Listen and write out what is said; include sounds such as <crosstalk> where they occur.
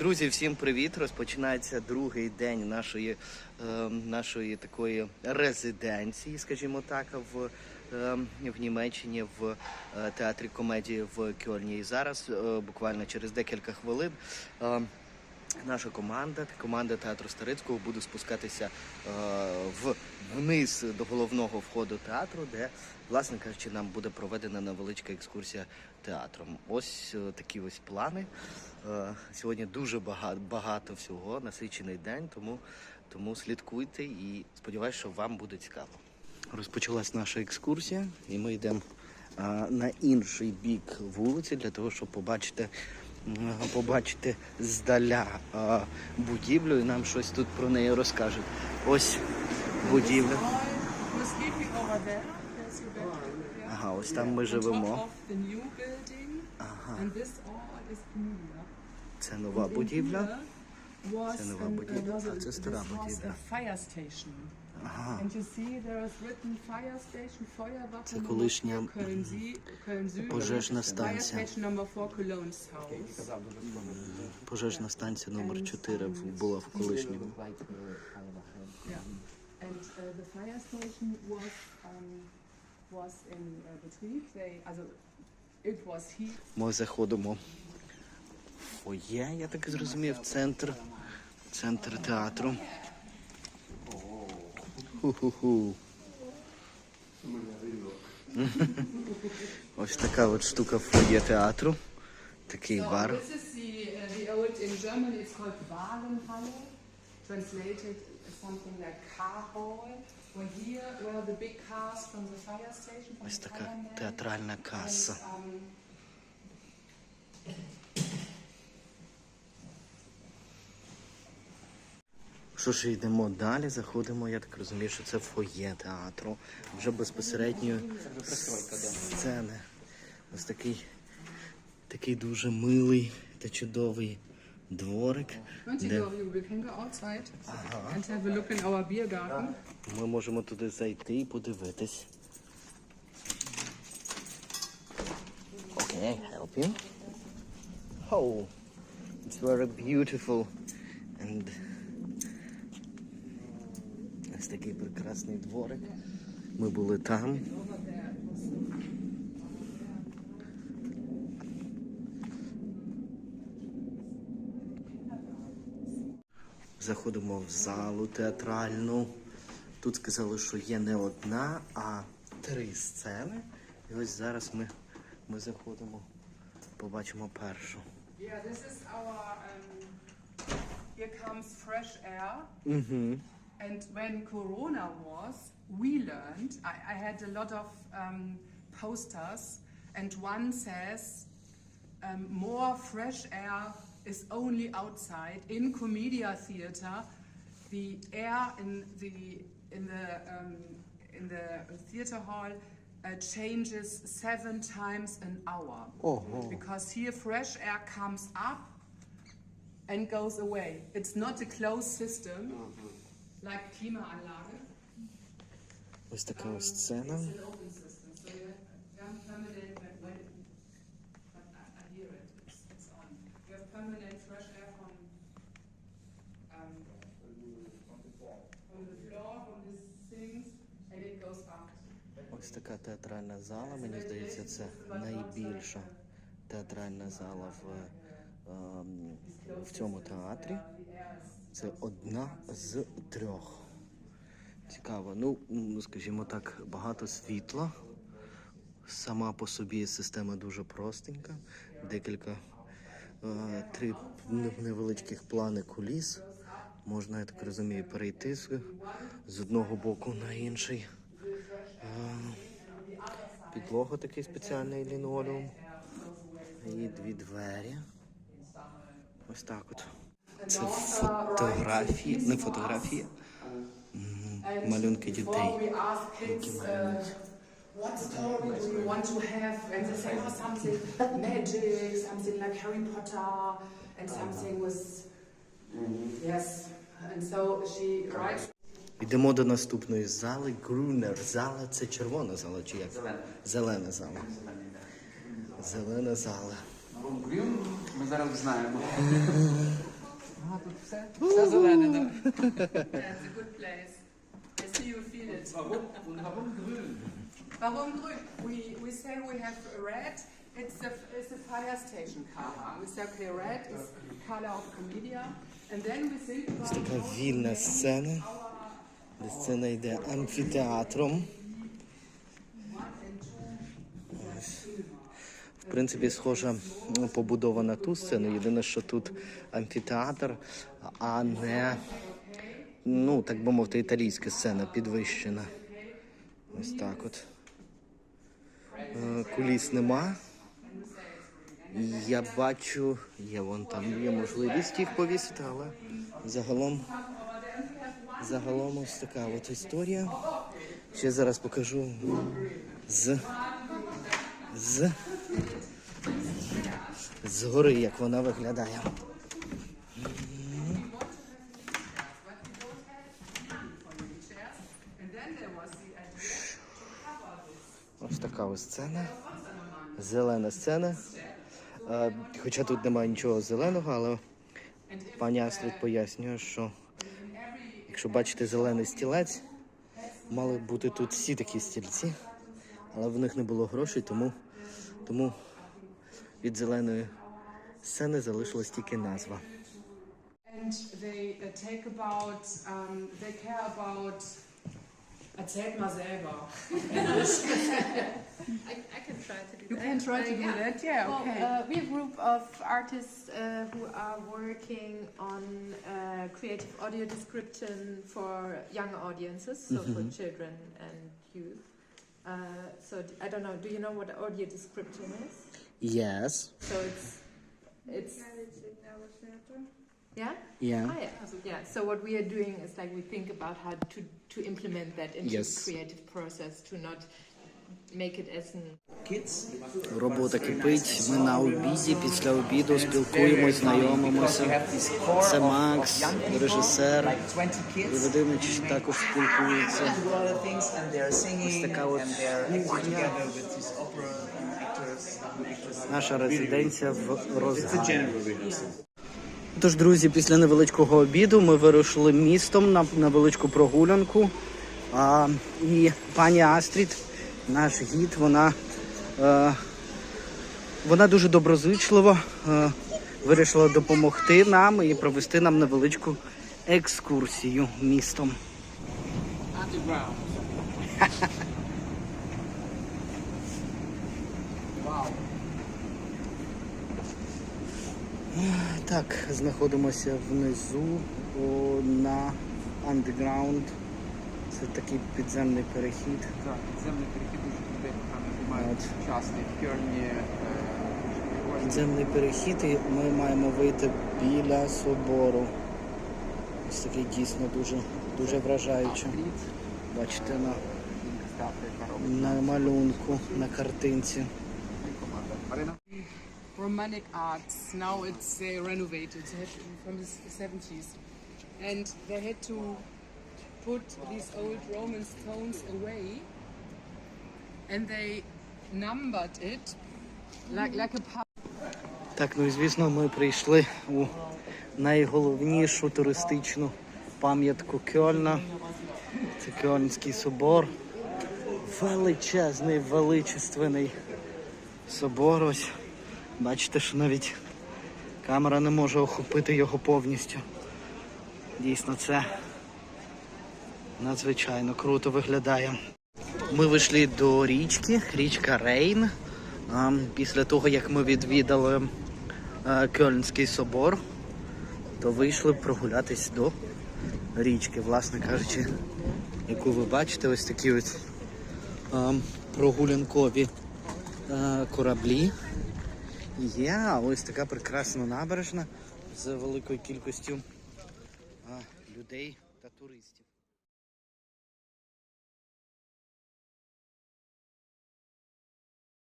Друзі, всім привіт! Розпочинається другий день нашої, е, нашої такої резиденції, скажімо так, в, е, в Німеччині в е, театрі комедії в Кьольні. І зараз, е, буквально через декілька хвилин, е, наша команда, команда театру Старицького буде спускатися е, в, вниз до головного входу театру, де, власне кажучи, нам буде проведена невеличка екскурсія театром. Ось е, такі ось плани. Е, Сьогодні дуже багато, багато всього, насичений день, тому, тому слідкуйте і сподіваюся, що вам буде цікаво. Розпочалась наша екскурсія, і ми йдемо а, на інший бік вулиці для того, щоб побачити, побачити здаля будівлю і нам щось тут про неї розкажуть. Ось будівля. Ага, ось там ми живемо. Ага, це нова будівля. Це нова будівля, а це стара будівля. Це колишня, 4, Köln Süd, Köln Süd. пожежна станція. station number 4, Cologne's house. Пожежна станція номер 4 була в колишньому. And uh, the fire station was um, was in uh, Betrieb. They, also, it was. Ми заходимо в фоє, я так зрозумів, центр, центр театру. Ху-ху-ху. Ось така от штука в фоє театру. Такий бар. this is the uh, the old in German. It's called Wagenhalle, translated as something like car hall. Where here were the big cars from the fire station. From Ось така театральна каса. Що ж, йдемо далі, заходимо, я так розумію, що це фоє театру. Вже безпосередньо сцени. Ось такий, такий дуже милий та чудовий дворик, де our beer garden. ми можемо туди зайти і подивитись. Okay, help you. Oh, it's very beautiful. And такий прекрасний дворик. Ми були там. Заходимо в залу театральну. Тут сказали, що є не одна, а три сцени. І ось зараз ми, ми заходимо, побачимо першу. Yeah, this is our. Um, here comes fresh air. Угу. And when Corona was, we learned, I, I had a lot of um, posters, and one says, um, more fresh air is only outside. In Comedia Theatre, the air in the, in the, um, in the theatre hall uh, changes seven times an hour. Oh, oh. Because here fresh air comes up and goes away. It's not a closed system. Mm -hmm. Ось така ось сцена. Um. Ось така театральна зала. Мені здається, це найбільша театральна зала в, ем, в цьому театрі. Це одна з трьох. Цікаво. Ну, скажімо так, багато світла. Сама по собі система дуже простенька. Декілька е, три невеличких плани куліс. Можна, я так розумію, перейти з, одного боку на інший. Е, Підлога такий спеціальний лінолеум. І дві двері. Ось так от. Це фотографії, не фотографії, малюнки дітей. ask kids, uh, what story do you want to have? And they say, oh, something magic, something like Harry Potter, and something with. Yes. And so she writes. Йдемо до наступної зали. Грунер. Зала це червона зала чи як? Зелена. Зелена зала. Зелена зала. Грюн ми зараз знаємо. <laughs> Ага, тут все, все зелене, да. Yeah, it's a good place. I see you feel it. Warum grün? We, we say we have red. It's the, it's the fire station color. We say okay, red is color of Comedia. And then we think about Така how to вільна name сцена, де сцена йде амфітеатром. Ось. Принципі, схожа ну, побудова на ту сцену. Єдине, що тут амфітеатр, а не, ну, так би мовити, італійська сцена підвищена. Ось так от. Е, Куліс нема. Я бачу, є вон там є можливість їх повісити, але загалом, загалом ось така от історія. Ще зараз покажу з, з, з гори, як вона виглядає. Ось така ось сцена. Зелена сцена. Хоча тут немає нічого зеленого, але пані Астрид пояснює, що якщо бачите зелений стілець, мали бути тут всі такі стільці, але в них не було грошей, тому, тому від зеленої сцени залишилась тільки назва. And they uh, take about, um, they care about, erzählt mal selber. I, I can try to do You that. can try to Uh, do yeah. that, yeah, Well, okay. uh, we're a group of artists uh, who are working on uh, creative audio description for young audiences, so for children and youth. Uh, so I don't know. Do you know what audio description is? Yes. So it's it's yeah. Yeah. Ah, yeah. Yeah. So what we are doing is like we think about how to to implement that into Yes. the creative process to not Робота кипить. Ми на обіді. Після обіду спілкуємось, знайомимося. Це Макс, режисер. І Вадимич також спілкується. Ось така от кухня. Наша резиденція в Розгані. Тож, друзі, після невеличкого обіду ми вирушили містом на невеличку прогулянку. А, і пані Астрід, наш гід, вона, е, вона дуже доброзичливо е, вирішила допомогти нам і провести нам невеличку екскурсію містом. Так, знаходимося внизу на underground. Це такий підземний перехід. Так, підземний перехід дуже людей там бувають От. часто в Кьольні. е, Підземний перехід, і ми маємо вийти біля собору. Ось такий дійсно дуже, дуже вражаюче. Бачите на, на малюнку, на картинці. Romantic arts. Now it's uh, renovated from the 70s. And they had to put these old Roman stones away and they numbered it like, like a Так, ну і звісно, ми прийшли у найголовнішу туристичну пам'ятку Кьольна. Це Кьольнський собор. Величезний, величественний собор. Ось. Бачите, що навіть камера не може охопити його повністю. Дійсно, це надзвичайно круто виглядає. Ми вийшли до річки, річка Рейн. Після того, як ми відвідали е, Кьольнський собор, то вийшли прогулятись до річки, власне кажучи, яку ви бачите, ось такі ось е, прогулянкові е, кораблі. Є ось така прекрасна набережна з великою кількістю людей та туристів.